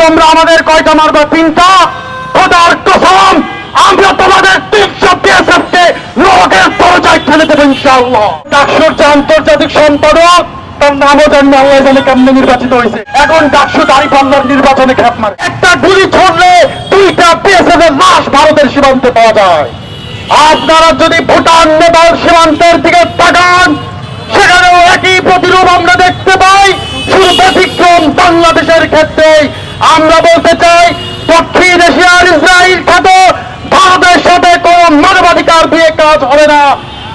তোমরা আমাদের কয়টা মারবা, তিনটা? খোদার কসম, আমরা তোমাদের তিনশো বিএসএফকে লোকের দরজায় ঠেলে দেবো ইনশাআল্লাহ। আন্তর্জাতিক সম্পাদক, তার নামও জানি আল্লাহ জানে কেমনে নির্বাচিত হয়েছে? এখন ডাকসু দাড়ি পাল্লার নির্বাচনে খ্যাপ মারে। একটা গুলি ছড়লে দুইটা বিএসএফ লাশ ভারতের সীমান্তে পাওয়া যায়। আপনারা যদি ভুটান নেপাল সীমান্তের দিকে তাকান, সেখানেও একই প্রতিরূপ আমরা দেখতে পাই শুধু ব্যতিক্রম বাংলাদেশের ক্ষেত্রে আমরা বলতে চাই দক্ষিণ এশিয়ার ইসরায়েল খ্যাত ভারতের সাথে কোন মানবাধিকার দিয়ে কাজ হবে না।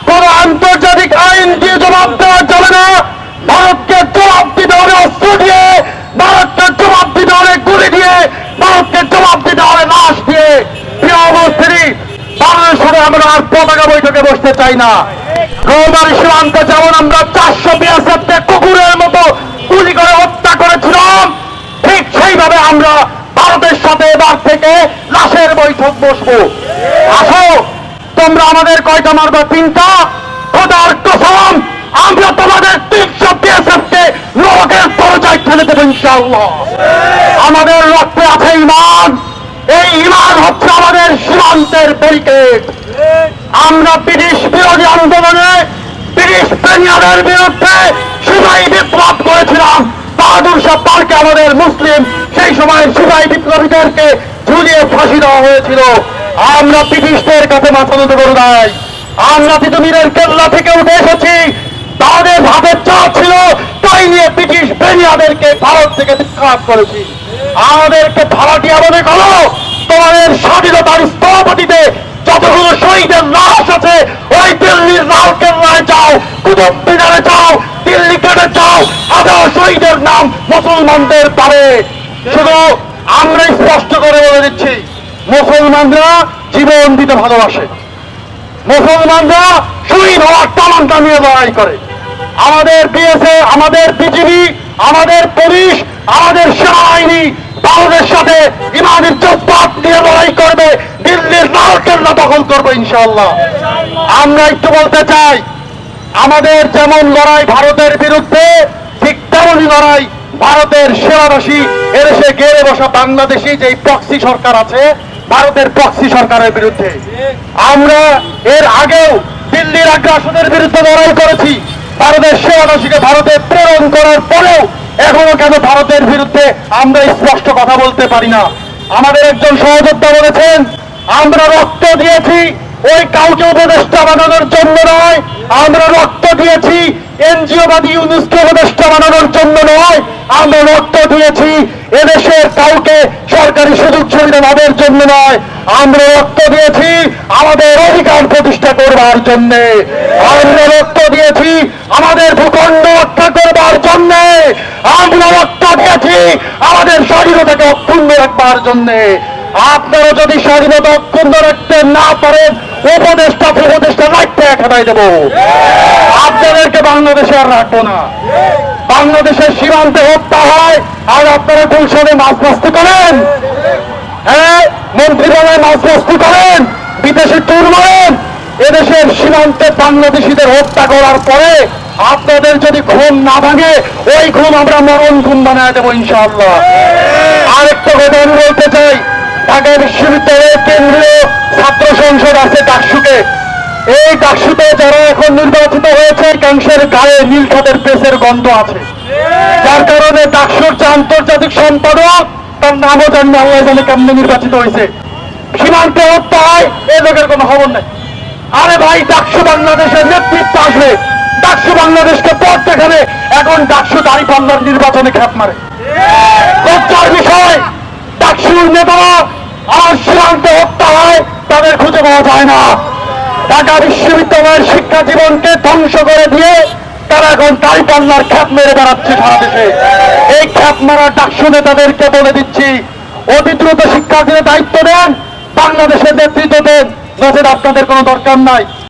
কোন আন্তর্জাতিক আইন দিয়ে জবাব দেওয়া যাবে না। ভারতকে জবাব দিতে হবে অস্ত্র দিয়ে। ভারতকে জবাব দিতে হবে গুলি দিয়ে। ভারতকে জবাব দিতে হবে লাশ দিয়ে। প্রিয় অবস্থিতি বাংলাদেশ সাথে আমরা আর পতাকা বৈঠকে বসতে চাই না। রৌমারি সীমান্তে যেমন আমরা চারশো বিয়াসেপ্টে কুকুরের মতো গুলি করে হত্যা করেছিলাম, ঠিক সেইভাবে আমরা ভারতের সাথে এবার থেকে লাশের বৈঠক বসবো। তোমরা আমাদের কয়টা মারবা? তিনটা? খোদার কসম, আমরা তোমাদের তিনশো বিএসএফকে লোকের দরজায় ঠেলে দেবো ইনশাআল্লাহ। আমাদের রক্তে আছে ইমান এই ইমান হচ্ছে আমাদের সীমান্তের ব্যারিকেড আমরা ব্রিটিশ বিরোধী আন্দোলনে ব্রিটিশ প্রেমিয়ারের বিরুদ্ধে সিপাহী বিপ্লব করেছিলাম। বাহাদুর শাহ পার্কে আমাদের মুসলিম সেই সময় সিপাহী বিপ্লবীদেরকে ঝুলিয়ে ফাঁসি দেওয়া হয়েছিল। আমরা ব্রিটিশদের কাছে মাথা নত করে নাই। আমরা তিতুমিরের কেল্লা থেকে উঠে এসেছি। তাদের হাতের চা ছিল, তাই নিয়ে ব্রিটিশ প্রেমিয়াদেরকে ভারত থেকে বিখ্যাত করেছি। আমাদেরকে ভাড়াটিয়া মনে করো, তোমাদের স্বাধীনতার স্থপতিতে যতগুলো শহীদের লাশ আছে, ওই দিল্লির লাল কেল্লায় যাও, কুতুব মিনারে যাও, দিল্লি গেটে যাও, হাজার শহীদের নাম মুসলমানদের পারে শুধু আমরা স্পষ্ট করে বলে দিচ্ছি মুসলমানরা জীবন দিতে ভালোবাসে। মুসলমানরা শহীদ হওয়ার তামান্না নিয়ে লড়াই করে। আমাদের বিএসএ, আমাদের বিজিবি, আমাদের পুলিশ, আমাদের সেনাবাহিনী ভারতের সাথে ইমানের জজ্বাত নিয়ে লড়াই করবে, দিল্লির লাল কেল্লা দখল করবে ইনশাআল্লাহ। আমরা একটু বলতে চাই, আমাদের যেমন লড়াই ভারতের বিরুদ্ধে, ঠিক তেমনই লড়াই ভারতের সেনাবাসী এদেশে গেড়ে বসা বাংলাদেশি যে প্রক্সি সরকার আছে ভারতের পক্সি সরকারের বিরুদ্ধে। আমরা এর আগেও দিল্লির আগ্রাসনের বিরুদ্ধে লড়াই করেছি। ভারতের সেবাদাসীকে ভারতে প্রেরণ করার পরেও এখনও কেন ভারতের বিরুদ্ধে আমরা স্পষ্ট কথা বলতে পারি না। আমাদের একজন সহযোদ্ধা বলেছেন, আমরা রক্ত দিয়েছি ওই কাউকে উপদেষ্টা বানানোর জন্য নয়। আমরা রক্ত দিয়েছি, এনজিওবাদী ইউনুসকে উপদেষ্টা বানানোর জন্য নয়। আমরা রক্ত দিয়েছি, এদেশের কাউকে সরকারি সুযোগ সুবিধা লাভের জন্য নয়। আমরা রক্ত দিয়েছি, আমাদের অধিকার প্রতিষ্ঠা করবার জন্য। আমরা রক্ত দিয়েছি, আমাদের ভূখণ্ড রক্ষা করবার জন্য। আমরা রক্ত দিয়েছি, আমাদের স্বাধীনতাকে অক্ষুণ্ণ রাখবার জন্য। আপনারা যদি স্বাধীনতা অক্ষুণ্ণ রাখতে না পারেন, উপদেষ্টা উপদেষ্টা রাখতে এখানে দেবো। আপনাদেরকে বাংলাদেশে আর রাখব না। বাংলাদেশের সীমান্তে হত্যা হয়, আর আপনারা গুলশানে মাছ বস্তি করেন হ্যাঁ মন্ত্রীসভায় মাছ বস্তি করেন বিদেশে ট্যুর মারেন। এদেশের সীমান্তে বাংলাদেশিদের হত্যা করার পরে আপনাদের যদি ঘুম না ভাঙে, ওই ঘুম আমরা মরণ ঘুম বানায় দেবো ইনশাআল্লাহ। আরেকটা কথা আমি বলতে চাই ঢাকা বিশ্ববিদ্যালয়ের কেন্দ্রীয় ছাত্র সংসদ আছে ডাকসুকে এই ডাকসুতে যারা এখন নির্বাচিত হয়েছে ক্যান্সার গায়ে নীল খাতের পেসের গন্ধ আছে। যার কারণে ডাকসুর যে আন্তর্জাতিক সম্পাদক, তার নামও জানি আল্লাহ জানে কেমনে নির্বাচিত হয়েছে। সীমান্তে হত্যা হয় এই লোকের কোনো খবর নেই। আরে ভাই, ডাকসু বাংলাদেশের নেতৃত্ব আসবে। ডাকসু বাংলাদেশকে পথ দেখাবে। এখন ডাকসু দাঁড়ি পাল্লার নির্বাচনে খ্যাপ মারে। বিষয়, ডাকসুর নেতারা আর হত্যা হয় তাদের খুঁজে পাওয়া যায় না। ঢাকা বিশ্ববিদ্যালয়ের শিক্ষা জীবনকে ধ্বংস করে দিয়ে তারা এখন তাই পাল্লার খ্যাপ মেরে বেড়াচ্ছে সারা দেশে। এই খ্যাপ মারা ডাক শুনে তাদেরকে বলে দিচ্ছি অতি দ্রুত শিক্ষার্থীদের দায়িত্ব দেন, বাংলাদেশের নেতৃত্ব দেন। নজর আপনাদের কোনো দরকার নাই।